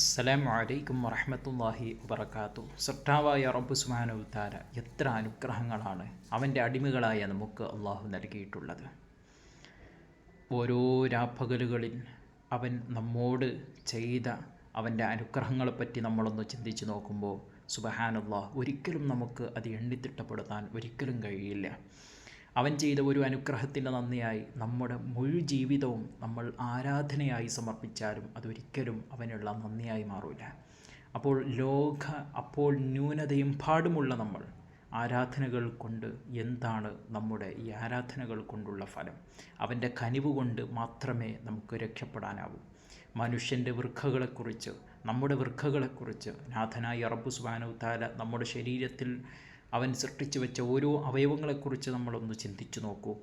അസ്സലാമു അലൈക്കും വറഹമത്തല്ലാഹി വബർക്കാത്തു സട്ടാവായ റബ്ബു സുബാനുത്താര എത്ര അനുഗ്രഹങ്ങളാണ് അവന്റെ അടിമകളായ നമുക്ക് അള്ളാഹു നൽകിയിട്ടുള്ളത്. ഓരോ രാപ്പകലുകളിൽ അവൻ നമ്മോട് ചെയ്ത അവന്റെ അനുഗ്രഹങ്ങളെപ്പറ്റി നമ്മളൊന്ന് ചിന്തിച്ച് നോക്കുമ്പോൾ സുബഹാനുള്ള ഒരിക്കലും നമുക്ക് അത് എണ്ണിത്തിട്ടപ്പെടുത്താൻ ഒരിക്കലും കഴിയില്ല. അവൻ ചെയ്ത ഒരു അനുഗ്രഹത്തിന്റെ നന്ദിയായി നമ്മുടെ മുഴു ജീവിതവും നമ്മൾ ആരാധനയായി സമർപ്പിച്ചാലും അതൊരിക്കലും അവനുള്ള നന്ദിയായി മാറില്ല അപ്പോൾ ലോക അപ്പോൾ ന്യൂനതയും പാടുമുള്ള നമ്മൾ ആരാധനകൾ കൊണ്ട് എന്താണ് നമ്മുടെ ഈ ആരാധനകൾ കൊണ്ടുള്ള ഫലം? അവന്റെ കനിവ് കൊണ്ട് മാത്രമേ നമുക്ക് രക്ഷപ്പെടാനാവൂ. മനുഷ്യന്റെ വൃക്കകളെക്കുറിച്ച് നമ്മുടെ വൃക്കകളെക്കുറിച്ച് നാഥനായ അറബു സുബാനു താല നമ്മുടെ ശരീരത്തിൽ അവൻ സൃഷ്ടിച്ചു വെച്ച ഓരോ അവയവങ്ങളെക്കുറിച്ച് നമ്മളൊന്ന് ചിന്തിച്ചു നോക്കൂ.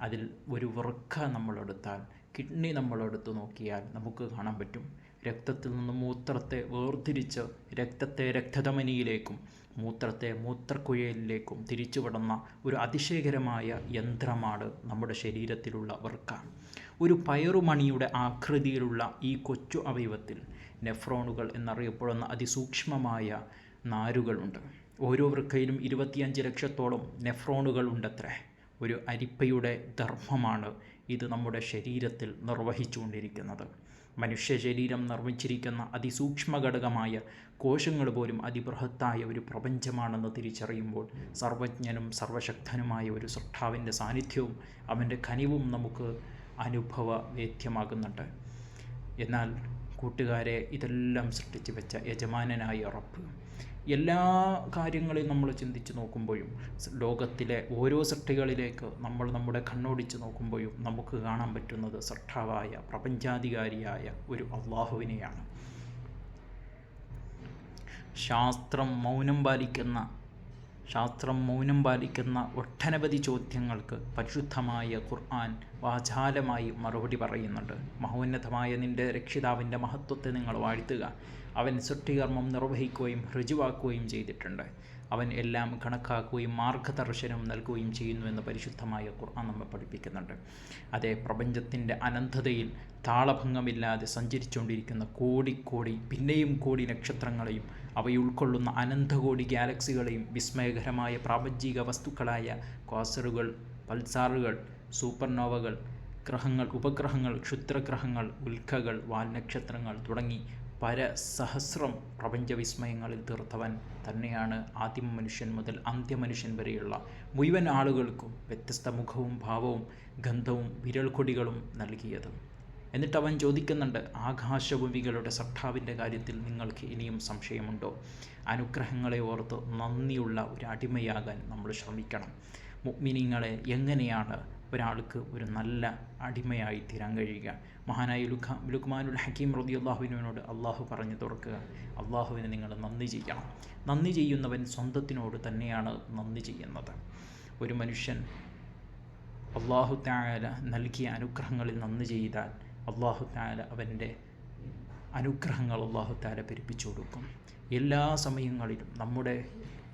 അതിൽ ഒരു വൃക്ക നമ്മളെടുത്താൽ കിഡ്നി നമ്മളെടുത്ത് നോക്കിയാൽ നമുക്ക് കാണാൻ പറ്റും. രക്തത്തിൽ നിന്ന് മൂത്രത്തെ വേർതിരിച്ച് രക്തത്തെ രക്തധമനിയിലേക്കും മൂത്രത്തെ മൂത്രക്കുഴലിലേക്കും തിരിച്ചുവിടുന്ന ഒരു അതിശയകരമായ യന്ത്രമാണ് നമ്മുടെ ശരീരത്തിലുള്ള വൃക്ക. ഒരു പയറുമണിയുടെ ആകൃതിയിലുള്ള ഈ കൊച്ചു അവയവത്തിൽ നെഫ്രോണുകൾ എന്നറിയപ്പെടുന്ന അതിസൂക്ഷ്മമായ നാരുകളുണ്ട്. ഓരോ വൃക്കയിലും ഇരുപത്തിയഞ്ച് ലക്ഷത്തോളം നെഫ്രോണുകൾ ഉണ്ടത്രേ ഒരു അരിപ്പയുടെ ധർമ്മമാണ് ഇത് നമ്മുടെ ശരീരത്തിൽ നിർവഹിച്ചുകൊണ്ടിരിക്കുന്നത്. മനുഷ്യ ശരീരം നിർമ്മിച്ചിരിക്കുന്ന അതിസൂക്ഷ്മ ഘടകമായ കോശങ്ങൾ പോലും അതിബൃഹത്തായ ഒരു പ്രപഞ്ചമാണെന്ന് തിരിച്ചറിയുമ്പോൾ സർവജ്ഞനും സർവശക്തനുമായ ഒരു സൃഷ്ടാവിന്റെ സാന്നിധ്യവും അവന്റെ കനിവും നമുക്ക് അനുഭവ വേദ്യമാകുന്നുണ്ട് എന്നാൽ കൂട്ടുകാരെ ഇതെല്ലാം സൃഷ്ടിച്ചു വെച്ച യജമാനനായ ഉറപ്പ് എല്ലാ കാര്യങ്ങളെയും നമ്മൾ ചിന്തിച്ച് നോക്കുമ്പോഴും ലോകത്തിലെ ഓരോ സൃഷ്ടികളിലേക്ക് നമ്മൾ നമ്മുടെ കണ്ണോടിച്ച് നോക്കുമ്പോഴും നമുക്ക് കാണാൻ പറ്റുന്നത് സൃഷ്ടാവായ പ്രപഞ്ചാധികാരിയായ ഒരു അള്ളാഹുവിനെയാണ്. ശാസ്ത്രം മൗനം പാലിക്കുന്ന ശാസ്ത്രം മൗനം പാലിക്കുന്ന ഒട്ടനവധി ചോദ്യങ്ങൾക്ക് പരിശുദ്ധമായ ഖുർആൻ വാചാലമായി മറുപടി പറയുന്നുണ്ട്. മഹോന്നതമായ നിന്റെ രക്ഷിതാവിന്റെ മഹത്വത്തെ നിങ്ങൾ വാഴ്ത്തുക. അവൻ സൃഷ്ടികർമ്മം നിർവഹിക്കുകയും ഋജുവാക്കുകയും ചെയ്തിട്ടുണ്ട്. അവൻ എല്ലാം കണക്കാക്കുകയും മാർഗദർശനം നൽകുകയും ചെയ്യുന്നുവെന്ന് പരിശുദ്ധമായ ഖുർആൻ നമ്മെ പഠിപ്പിക്കുന്നുണ്ട്. അതേ പ്രപഞ്ചത്തിന്റെ അനന്തതയിൽ താളഭംഗമില്ലാതെ സഞ്ചരിച്ചുകൊണ്ടിരിക്കുന്ന കോടിക്കോടി പിന്നെയും കോടി നക്ഷത്രങ്ങളെയും അവയുൾക്കൊള്ളുന്ന അനന്തകോടി ഗാലക്സികളെയും വിസ്മയകരമായ പ്രാപഞ്ചിക വസ്തുക്കളായ ക്വാസറുകൾ പൾസാറുകൾ സൂപ്പർനോവകൾ ഗ്രഹങ്ങൾ ഉപഗ്രഹങ്ങൾ ക്ഷുദ്രഗ്രഹങ്ങൾ ഉൽക്കകൾ വാൽനക്ഷത്രങ്ങൾ തുടങ്ങി പരസഹസ്രം പ്രപഞ്ചവിസ്മയങ്ങളിൽ തീർത്തവൻ തന്നെയാണ് ആദ്യ മനുഷ്യൻ മുതൽ അന്ത്യമനുഷ്യൻ വരെയുള്ള മുഴുവൻ ആളുകൾക്കും വ്യത്യസ്ത മുഖവും ഭാവവും ഗന്ധവും വിരൽക്കൊടികളും നൽകിയത്. എന്നിട്ട് അവൻ ചോദിക്കുന്നുണ്ട് ആകാശഭൂമികളുടെ സട്ടാവിന്റെ കാര്യത്തിൽ നിങ്ങൾക്ക് ഇനിയും സംശയമുണ്ടോ? അനുഗ്രഹങ്ങളെ ഓർത്ത് നന്ദിയുള്ള ഒരു അടിമയാകാൻ നമ്മൾ ശ്രമിക്കണം. മുഗ്മിനിങ്ങളെ എങ്ങനെയാണ് ഒരാൾക്ക് ഒരു നല്ല അടിമയായി തീരാൻ കഴിയുക? മഹാനായ ലുഖ ലുഖ്മാനുൽ ഹക്കീം റതി അള്ളാഹുവിനോട് അള്ളാഹു പറഞ്ഞു തുറക്കുക. അള്ളാഹുവിന് നിങ്ങൾ നന്ദി ചെയ്യണം. നന്ദി ചെയ്യുന്നവൻ സ്വന്തത്തിനോട് തന്നെയാണ് നന്ദി ചെയ്യുന്നത്. ഒരു മനുഷ്യൻ അള്ളാഹു താല നൽകിയ അനുഗ്രഹങ്ങളിൽ നന്ദി ചെയ്താൽ അള്ളാഹു താല അവന്റെ അനുഗ്രഹങ്ങൾ അള്ളാഹു താല പെരുപ്പിച്ചു കൊടുക്കും. എല്ലാ സമയങ്ങളിലും നമ്മുടെ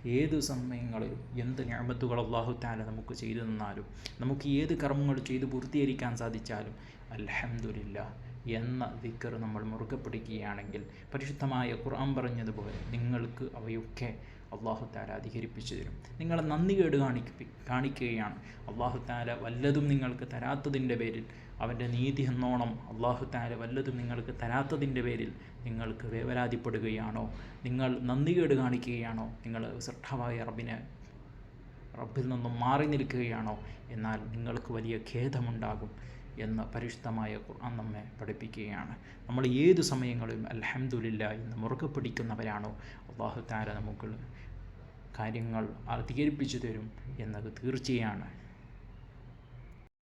ഏത് സമയങ്ങളിലും എന്ത് ഞാമത്തുകൾ അള്ളാഹു താല നമുക്ക് ചെയ്തു തന്നാലും നമുക്ക് ഏത് കർമ്മങ്ങൾ ചെയ്ത് പൂർത്തീകരിക്കാൻ സാധിച്ചാലും അലഹമില്ല എന്ന ദിക്കർ നമ്മൾ മുറുകെ പിടിക്കുകയാണെങ്കിൽ പരിശുദ്ധമായ ഖുർആൻ പറഞ്ഞതുപോലെ നിങ്ങൾക്ക് അവയൊക്കെ അള്ളാഹു താല അധികരിപ്പിച്ചു തരും. നിങ്ങളെ നന്ദി കേട് കാണിക്കുകയാണ്. അള്ളാഹു താല വല്ലതും നിങ്ങൾക്ക് തരാത്തതിന്റെ പേരിൽ അവന്റെ നീതി എന്നോണം അള്ളാഹു താര വല്ലതും നിങ്ങൾക്ക് തരാത്തതിന്റെ പേരിൽ നിങ്ങൾക്ക് വേവലാതിപ്പെടുകയാണോ? നിങ്ങൾ നന്ദി കേട് കാണിക്കുകയാണോ? നിങ്ങൾ ശ്രദ്ധവായ റബ്ബിനെ റബ്ബിൽ നിന്നും മാറി നിൽക്കുകയാണോ? എന്നാൽ നിങ്ങൾക്ക് വലിയ ഖേദമുണ്ടാകും എന്ന് പരിശുദ്ധമായ ഖുർആൻ നമ്മെ പഠിപ്പിക്കുകയാണ്. നമ്മൾ ഏത് സമയങ്ങളിലും അലഹമുല്ല എന്ന് മുറുകെ പിടിക്കുന്നവരാണോ? അള്ളാഹു താര നമുക്ക് കാര്യങ്ങൾ അധികരിപ്പിച്ചു തരും എന്നത് തീർച്ചയാണ്.